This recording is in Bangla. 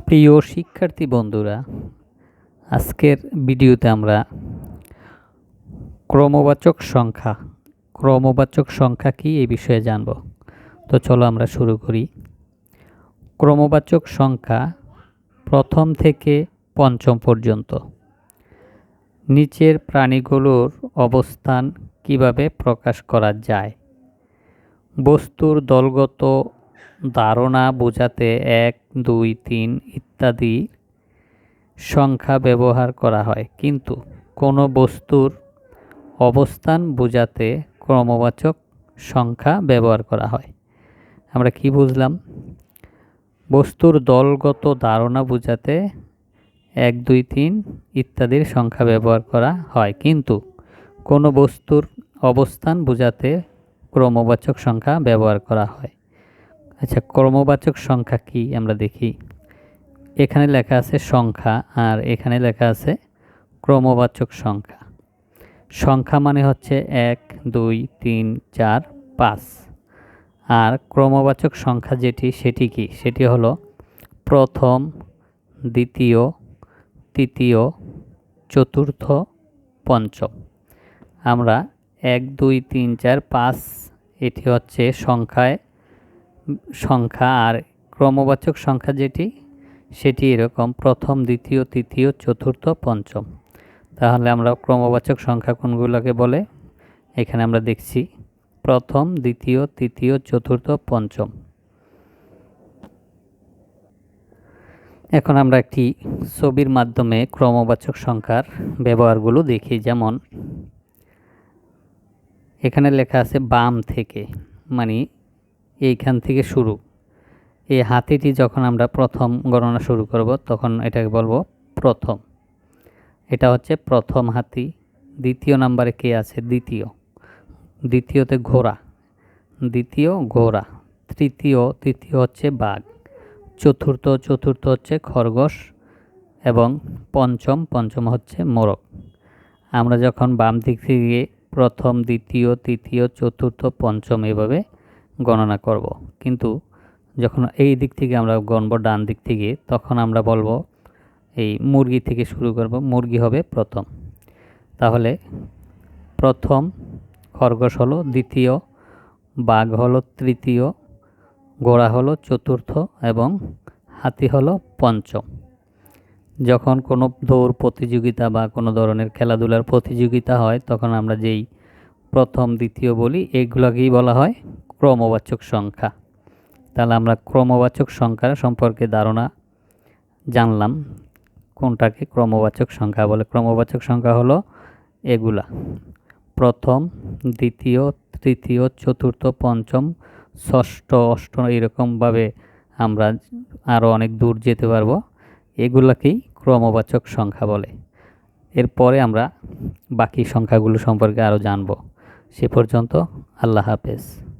প্রিয় শিক্ষার্থী বন্ধুরা, আজকের ভিডিওতে আমরা ক্রমবাচক সংখ্যা ক্রমবাচক সংখ্যা কি এই বিষয়ে জানব। তো চলো আমরা শুরু করি। ক্রমবাচক সংখ্যা প্রথম থেকে পঞ্চম পর্যন্ত। নিচের প্রাণীগুলোর অবস্থান কীভাবে প্রকাশ করা যায়? বস্তুর দলগত ধারণা বোঝাতে এক, দুই, তিন ইত্যাদি সংখ্যা ব্যবহার করা হয়। কিন্তু কোনো বস্তুর অবস্থান বোঝাতে ক্রমবাচক সংখ্যা ব্যবহার করা হয়। আমরা কি বুঝলাম? বস্তুর দলগত ধারণা বোঝাতে এক, দুই, তিন ইত্যাদির সংখ্যা ব্যবহার করা হয়। কিন্তু কোনো বস্তুর অবস্থান বোঝাতে ক্রমবাচক সংখ্যা ব্যবহার করা হয়। আচ্ছা ক্রমবাচক সংখ্যা কি আমরা দেখি? এখানে লেখা আছে সংখ্যা আর এখানে লেখা আছে ক্রমবাচক সংখ্যা। সংখ্যা মানে হচ্ছে এক, দুই, তিন, চার, পাঁচ। আর ক্রমবাচক সংখ্যা যেটি, সেটি কি? সেটি হলো প্রথম, দ্বিতীয়, তৃতীয়, চতুর্থ, পঞ্চম। আমরা এক, দুই, তিন, চার, পাঁচ, এটি হচ্ছে সংখ্যায় সংখ্যা আর ক্রমবাচক সংখ্যা যেটি, সেটি এরকম প্রথম, দ্বিতীয়, তৃতীয়, চতুর্থ, পঞ্চম। তাহলে আমরা ক্রমবাচক সংখ্যা কোনগুলোকে বলে? এখানে আমরা দেখছি প্রথম, দ্বিতীয়, তৃতীয়, চতুর্থ, পঞ্চম। এখন আমরা একটি ছবির মাধ্যমে ক্রমবাচক সংখ্যার ব্যবহারগুলো দেখি। যেমন, এখানে লেখা আছে বাম থেকে মানে এইখান থেকে শুরু। এই হাতিটি যখন আমরা প্রথম গণনা শুরু করব, তখন এটাকে বলব প্রথম। এটা হচ্ছে প্রথম হাতি। দ্বিতীয় নাম্বারে কে আছে? দ্বিতীয়। দ্বিতীয়তে ঘোড়া। দ্বিতীয় ঘোড়া। তৃতীয় তৃতীয় হচ্ছে বাঘ। চতুর্থ চতুর্থ হচ্ছে খরগোশ এবং পঞ্চম পঞ্চম হচ্ছে মোরগ। আমরা যখন বাম দিক থেকে প্রথম, দ্বিতীয়, তৃতীয়, চতুর্থ, পঞ্চম এভাবে গণনা করব। কিন্তু যখন এই দিক থেকে আমরা গণব ডান দিক থেকে, তখন আমরা বলব এই মুরগি থেকে শুরু করব, মুরগি হবে প্রথম। তাহলে প্রথম খরগোশ হলো, দ্বিতীয় বাঘ হলো, তৃতীয় ঘোড়া হলো, চতুর্থ এবং হাতি হলো পঞ্চম। যখন কোনো দৌড় প্রতিযোগিতা বা কোনো ধরনের খেলাধুলার প্রতিযোগিতা হয়, তখন আমরা যেই প্রথম, দ্বিতীয় বলি, এগুলোকেই বলা হয় ক্রমবাচক সংখ্যা। তাহলে আমরা ক্রমবাচক সংখ্যা সম্পর্কে ধারণা জানলাম। কোনটাকে ক্রমবাচক সংখ্যা বলে? ক্রমবাচক সংখ্যা হলো এগুলা। প্রথম, দ্বিতীয়, তৃতীয়, চতুর্থ, পঞ্চম, ষষ্ঠ অষ্ট এরকমভাবে আমরা আরও অনেক দূর যেতে পারব। এগুলাকেই ক্রমবাচক সংখ্যা বলে। এরপরে আমরা বাকি সংখ্যাগুলো সম্পর্কে আরও জানব। সে পর্যন্ত আল্লাহ হাফেজ।